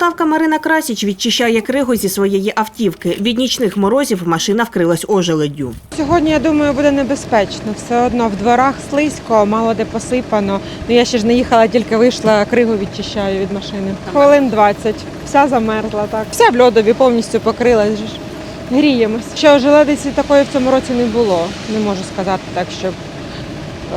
Полтавка Марина Красіч відчищає кригу зі своєї автівки. Від нічних морозів машина вкрилась ожеледдю. Сьогодні, я думаю, буде небезпечно. Все одно в дворах слизько, мало де посипано. Ну я ще ж не їхала, тільки вийшла, кригу відчищаю від машини. Хвилин 20. Вся замерзла, так. Вся в льодові повністю покрилась. Гріємось. Ще ожеледиці такої в цьому році не було. Не можу сказати так, щоб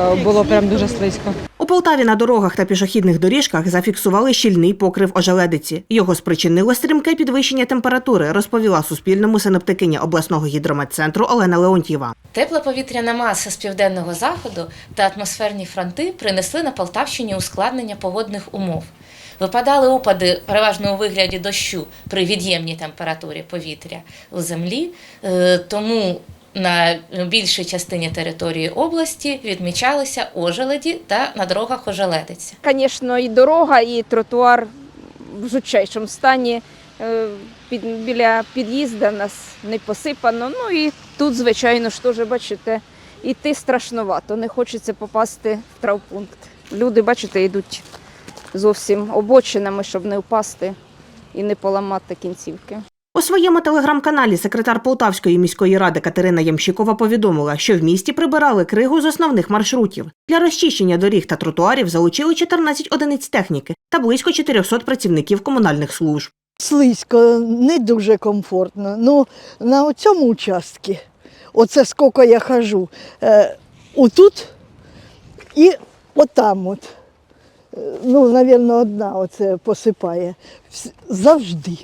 е, було прям дуже слизько. У Полтаві на дорогах та пішохідних доріжках зафіксували щільний покрив ожеледиці. Його спричинило стрімке підвищення температури, розповіла Суспільному синоптикиня обласного гідрометцентру Олена Леонтьєва. Тепла повітряна маса з південного заходу та атмосферні фронти принесли на Полтавщині ускладнення погодних умов. Випадали опади переважно у вигляді дощу при від'ємній температурі повітря у землі, е, тому на більшій частині території області відмічалися ожеледі та на дорогах ожеледиця. Звісно, і дорога, і тротуар в жутчайшому стані. Е, Під, біля під'їзду нас не посипано. Ну і тут, звичайно ж, теж, бачите, іти страшновато. Не хочеться попасти в травпункт. Люди, бачите, йдуть зовсім обочинами, щоб не впасти і не поламати кінцівки. У своєму телеграм-каналі секретар Полтавської міської ради Катерина Ямщикова повідомила, що в місті прибирали кригу з основних маршрутів. Для розчищення доріг та тротуарів залучили 14 одиниць техніки та близько 400 працівників комунальних служб. слизько, не дуже комфортно. Ну, на цьому участку, оце скільки я хожу, е, отут і отам от. Е, Ну, мабуть, одна оце посипає. Завжди.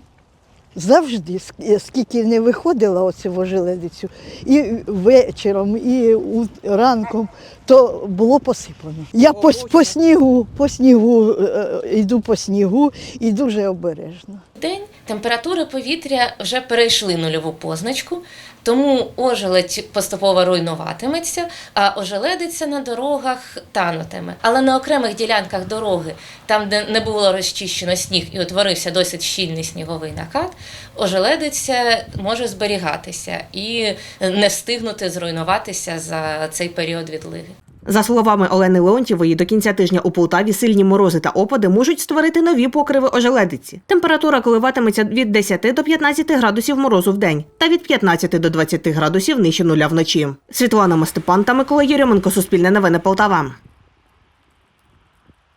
Завжди, ск- скільки не виходила оце в ожеледицю, і вечором, і ранком, то було посипано. Я по, по снігу, по снігу, е, е, йду по снігу і дуже обережно. День температури повітря вже перейшли нульову позначку, тому ожеледь поступово руйнуватиметься, а ожеледиця на дорогах танутиме. Але на окремих ділянках дороги, там, де не було розчищено сніг і утворився досить щільний сніговий накат, ожеледиця може зберігатися і не встигнути зруйнуватися за цей період відлиги. За словами Олени Леонтьєвої, до кінця тижня у Полтаві сильні морози та опади можуть створити нові покриви ожеледиці. Температура коливатиметься від 10 до 15 градусів морозу в день та від 15 до 20 градусів нижче нуля вночі. Світлана Мастепан та Микола Єрьоменко, Суспільне новини Полтава.